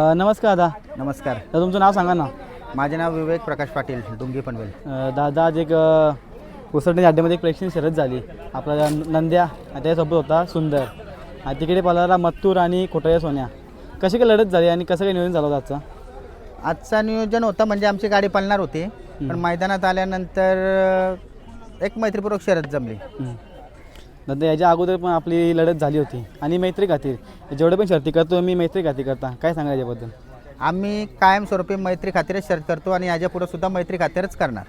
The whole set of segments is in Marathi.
अ, नमस्कार दादा. नमस्कार. तर तुमचं नाव सांगा ना. माझे नाव विवेक प्रकाश पाटील डुंगी पनवेल. अ, दादा आज एक उसरणी अड्ड्यामध्ये एक प्रेक्षणीय शर्यत झाली. आपला नंद्या आणि त्याच्यासोबत होता सुंदर. आणि तिकडे पळाला मत्तूर आणि खोटया सोन्या. कशी काय लढत झाली आणि कसं काय नियोजन झालं होतं आजचं? आजचा नियोजन होतं म्हणजे आमची गाडी पळणार होती. पण मैदानात आल्यानंतर अ, एक मैत्रीपूर्वक शर्यत जमली. हं. दादा याच्या अगोदर पण आपली लढत झाली होती. आणि मैत्री खातीर. जेवढे पण शर्ती करतो मी मैत्री खाती करता. काय सांगा याच्याबद्दल? आम्ही कायमस्वरूपी मैत्री खातीरच शर्यत करतो आणि याच्यापुढे सुद्धा मैत्री खातीरच करणार.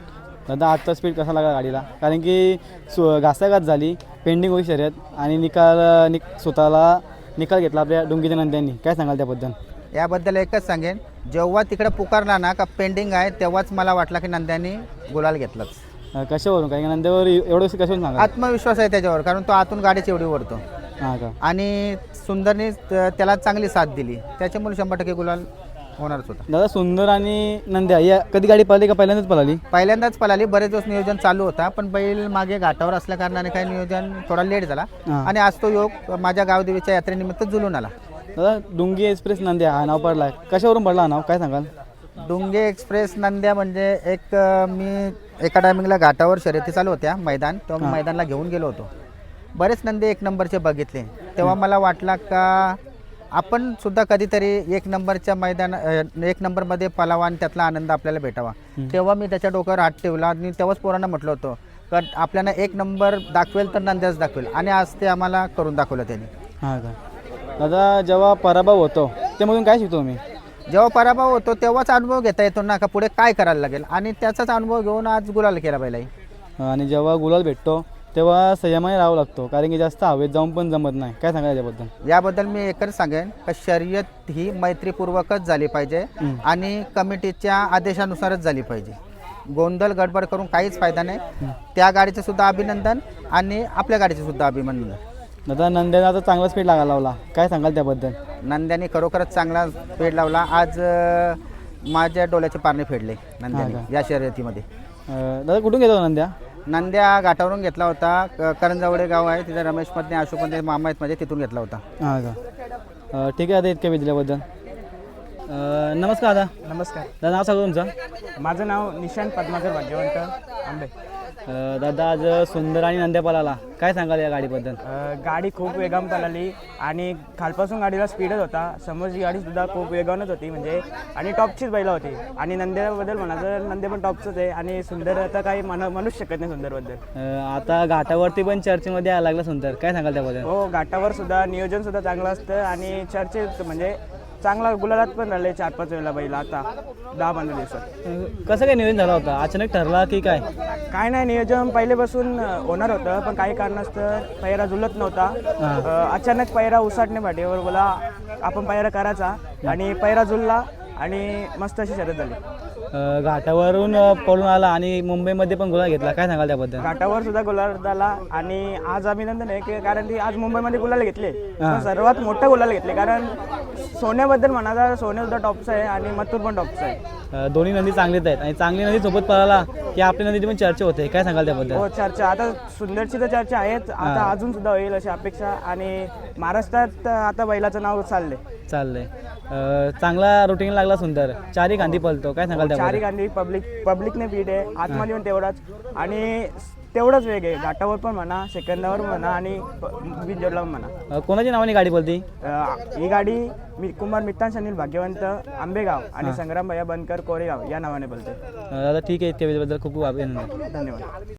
दादा आजचा स्पीड कसा लागला गाडीला? कारण की सु घासाघात झाली पेंडिंग होई शर्यत आणि निकाल निक स्वतःला निकाल घेतला आपल्या डुंगीच्या नंद्यांनी. काय सांगाल त्याबद्दल? याबद्दल एकच सांगेन जेव्हा तिकडे पुकारला ना का पेंडिंग आहे तेव्हाच मला वाटलं की नंद्यानी गुलाल घेतलाच. कशावरून? कारण की नंद्यावर एवढं कशावरून सांगा आत्मविश्वास आहे त्याच्यावर कारण तो आतून गाडीची एवढी ओढतो. हां का? आणि सुंदरने त्याला चांगली साथ दिली. त्याच्यामुळे शंभर टक्के गुलाल होणारच होता. दादा सुंदर आणि नंद्या या कधी गाडी पळाली का पहिल्यांदाच पळाली? पहिल्यांदाच पळाली बरेच दिवस नियोजन चालू होता पण बैल मागे घाटावर असल्या कारणाने काही नियोजन थोडा लेट झाला. आणि आज तो योग माझ्या गावदेवीच्या यात्रेनिमित्त जुलून आला. दादा डुंगी एक्सप्रेस नंद्या हा नाव पडला कशावरून पडला हा नाव? काय सांगाल? डुंगे एक्सप्रेस नंद्या म्हणजे एक अं, मी एका टायमिंगला घाटावर शर्यती चालू होत्या मैदान. तेव्हा मी मैदानला घेऊन गेलो होतो. बरेच नंदी एक नंबरचे बघितले. तेव्हा मला वाटला का आपण सुद्धा कधीतरी एक नंबरच्या मैदान अं, एक नंबरमध्ये पलावा आणि त्यातला आनंद आपल्याला भेटावा. तेव्हा मी त्याच्या डोक्यावर हात ठेवला आणि तेव्हाच पोरांना म्हटलं होतं का आपल्याला एक नंबर दाखवेल तर नंद्याच दाखवेल. आणि आज ते आम्हाला करून दाखवलं त्यांनी. हां का? दादा जेव्हा पराभव होतो त्यामधून काय शिकतो मी जेव्हा पराभव होतो तेव्हाच अनुभव घेता येतो ना का पुढे काय करायला लागेल? आणि त्याचाच अनुभव घेऊन आज गुलाल केला पाहिजे आणि जेव्हा गुलाल भेटतो तेव्हा संयमाने राहावं लागतो कारण की जास्त हवेत जाऊन पण जमत नाही. काय सांगा याच्याबद्दल याबद्दल मी एकच सांगेन का शर्यत ही मैत्रीपूर्वकच झाली पाहिजे आणि कमिटीच्या आदेशानुसारच झाली पाहिजे. गोंधळ गडबड करून काहीच फायदा नाही. त्या गाडीचं सुद्धा अभिनंदन आणि आपल्या गाडीचं सुद्धा अभिनंदन. दादा नंद्याला आता चांगला स्पीड लागा लावला. काय सांगाल त्याबद्दल? नंद्याने खरोखरच चांगला पेड लावला. आज अं, माझ्या डोळ्याचे पारणे फेडले नंद्याने या शर्यतीमध्ये. अं, दादा कुठून घेतो नंद्या? नंद्या घाटावरून घेतला होता. क- करंजावडे गाव आहे. तिथे रमेश मधने अशोक मधने मामा आहेत माझे तिथून घेतला होता. हां का? अं, ठीक आहे दादा इतक्या वेळ दिल्याबद्दल अं, नमस्कार दादा. नमस्कार. दादा नाव सांगा तुमचं. माझं नाव निशांत पद्माकर भाग्यवंत आंबे. अं, दादा आज सुंदर आणि नंद्या पळाला काय सांगाल या गाडीबद्दल? अ, गाडी खूप वेगान पळाली आणि खालपासून गाडीला स्पीडच होता. समोरची गाडीसुद्धा खूप वेगानच होती म्हणजे आणि टॉपचीच बैला होती. आणि नंद्याबद्दल म्हणायचं नंदे पण टॉपचंच आहे आणि सुंदर आता काही म्हण म्हणूच शकत नाही सुंदरबद्दल. अं, आता घाटावरती पण चर्चेमध्ये यायला लागला सुंदर. काय सांगाल त्याबद्दल? हो घाटावर सुद्धा नियोजन सुद्धा चांगलं असतं आणि चर्चेत म्हणजे चांगला गुलालात पण राहिले चार पाच वेळेला बैल आता दहा पंधरा दिवसात. कसं काय नियोजन झालं होतं? अचानक ठरला की काय? काय नाही नियोजन पहिलेपासून होणार होतं पण काही कारणास्तव पैरा जुलत नव्हता. अ, अचानक पैरा उसाटणे पाठीवर बोला आपण पैरा करायचा आणि पैरा जुलला आणि मस्त अशी शर्यत झाली. अं, घाटावरून अं, पळून आला आणि मुंबईमध्ये पण गुलाल घेतला. काय सांगाल त्याबद्दल? घाटावर सुद्धा गुलाल झाला आणि आज अभिनंदन आहे की कारण की आज मुंबईमध्ये गुलाल घेतले. पण सर्वात मोठं गुलाल घेतले कारण सोन्याबद्दल म्हणायचा सोन्या सुद्धा टॉपचं आहे आणि मथुर पण टॉपचं आहे. अं, दोन्ही नदी चांगलीच आहेत. आणि चांगली नदी सोबत पळाला की आपल्या नदीची पण चर्चा होते. काय सांगाल त्याबद्दल? हो चर्चा. आता सुंदरची तर चर्चा आहेच. आता अजून सुद्धा होईल अशी अपेक्षा. आणि महाराष्ट्रात आता बैलाचं नाव चाललंय. चाललंय. अं, चांगला रुटीन लागला सुंदर. चारही गांधी पळतो. काय सांगाल त्याबद्दल चारी गांधी पब्लिक पब्लिकने बीट आहे. आतमध्ये पण तेवढाच. आणि तेवढाच वेग आहे. घाटावर पण म्हणा सेकंदावर म्हणा आणि विजयला पण म्हणा. अं, कोणाच्या नावाने गाडी अं, ही गाडी मी कुमार मित्तान अनिल भाग्यवंत आंबेगाव आणि संग्राम भैया बनकर कोरेगाव या नावाने बोलते. दादा ठीक आहे इतक्या वेळेबद्दल खूप खूप अभिनंदन धन्यवाद.